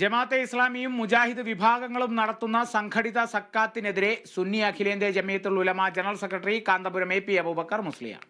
ജമാഅത്തെ ഇസ്ലാമിയും മുജാഹിദ് വിഭാഗങ്ങളും നടത്തുന്ന സംഘടിത സക്കാത്തിനെതിരെ സുന്നി അഖിലേന്ത്യാ Jamiyathul Ulama general secretary Kanthapuram A P Aboobacker Musliyar.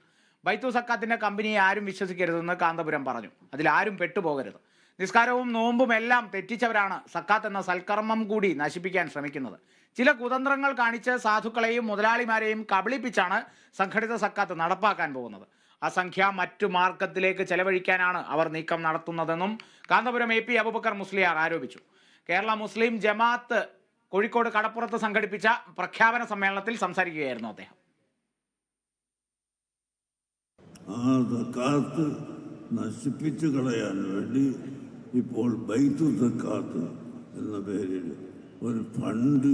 Baithu സക്കാത്തിന്റെ കമ്പനിയെ ആരും വിശ്വസിക്കരുതെന്ന് കാന്തപുരം പറഞ്ഞു. അതിൽ ആരും പെട്ടുപോകരുത്. നിസ്കാരവും നോമ്പും എല്ലാം തെറ്റിച്ചവരാണ് സക്കാത്ത് എന്ന സൽക്കർമ്മം കൂടി നശിപ്പിക്കാൻ ശ്രമിക്കുന്നത്. ചില കുതന്ത്രങ്ങൾ കാണിച്ച് സാധുക്കളെയും മുതലാളിമാരെയും കബളിപ്പിച്ചാണ് സംഘടിത സക്കാത്ത് നടപ്പാക്കാൻ പോകുന്നത്. ആ സംഖ്യ മറ്റു മാർഗത്തിലേക്ക് ചെലവഴിക്കാനാണ് അവർ നീക്കം നടത്തുന്നതെന്നും കാന്തപുരം എ പി അബുബക്കർ മുസ്ലിയാർ ആരോപിച്ചു. കേരള മുസ്ലിം ജമാഅത്ത് കോഴിക്കോട് കടപ്പുറത്ത് സംഘടിപ്പിച്ച പ്രഖ്യാപന സമ്മേളനത്തിൽ സംസാരിക്കുകയായിരുന്നു അദ്ദേഹം. ആ നശിപ്പിച്ചു കളയാൻ വേണ്ടി ഇപ്പോൾ ബൈത്തു തക്കാത്ത് എന്ന പേരിൽ ഒരു ഫണ്ട്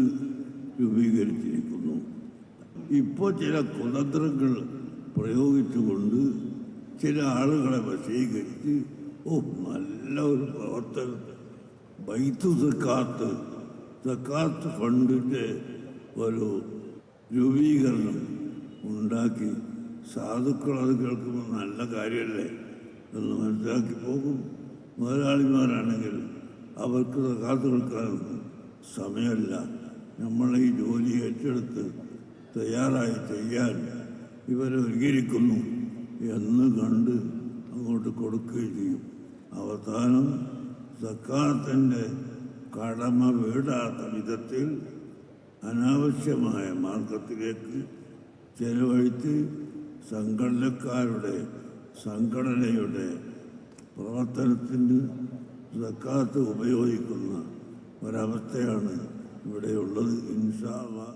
രൂപീകരിച്ചിരിക്കുന്നു. ഇപ്പോൾ ചില കുതന്ത്രങ്ങൾ പ്രയോഗിച്ചുകൊണ്ട് ചില ആളുകളെ വശീകരിച്ച് ഓ നല്ല ഒരു പ്രവർത്തനം ബൈത്തു സക്കാത്ത് സക്കാത്ത് ഫണ്ടിന്റെ ഒരു രൂപീകരണം ഉണ്ടാക്കി സാധുക്കൾ അത് കേൾക്കുമ്പോൾ നല്ല കാര്യമല്ലേ എന്ന് മനസ്സിലാക്കി പോകും. മുതലാളിമാരാണെങ്കിൽ അവർക്ക് കാത്തു കൊടുക്കാനൊന്നും സമയമല്ല. നമ്മളെ ഈ ജോലി ഏറ്റെടുത്ത് തയ്യാറായി ചെയ്യാൻ ഇവരെ ഒരുങ്ങിയിരിക്കുന്നു എന്ന് കണ്ട് അങ്ങോട്ട് കൊടുക്കുകയും ചെയ്യും. അവസാനം സക്കാത്തിന്റെ കടമ വീടാത്ത വിധത്തിൽ അനാവശ്യമായ മാർഗത്തിലേക്ക് ചെലവഴിച്ച് സംഘടനക്കാരുടെ സംഘടനയുടെ പ്രവർത്തനത്തിന് സക്കാത്ത് ഉപയോഗിക്കുന്ന ഒരവസ്ഥയാണ് ഇവിടെയുള്ളത്. ഇൻഷാ അള്ളാ.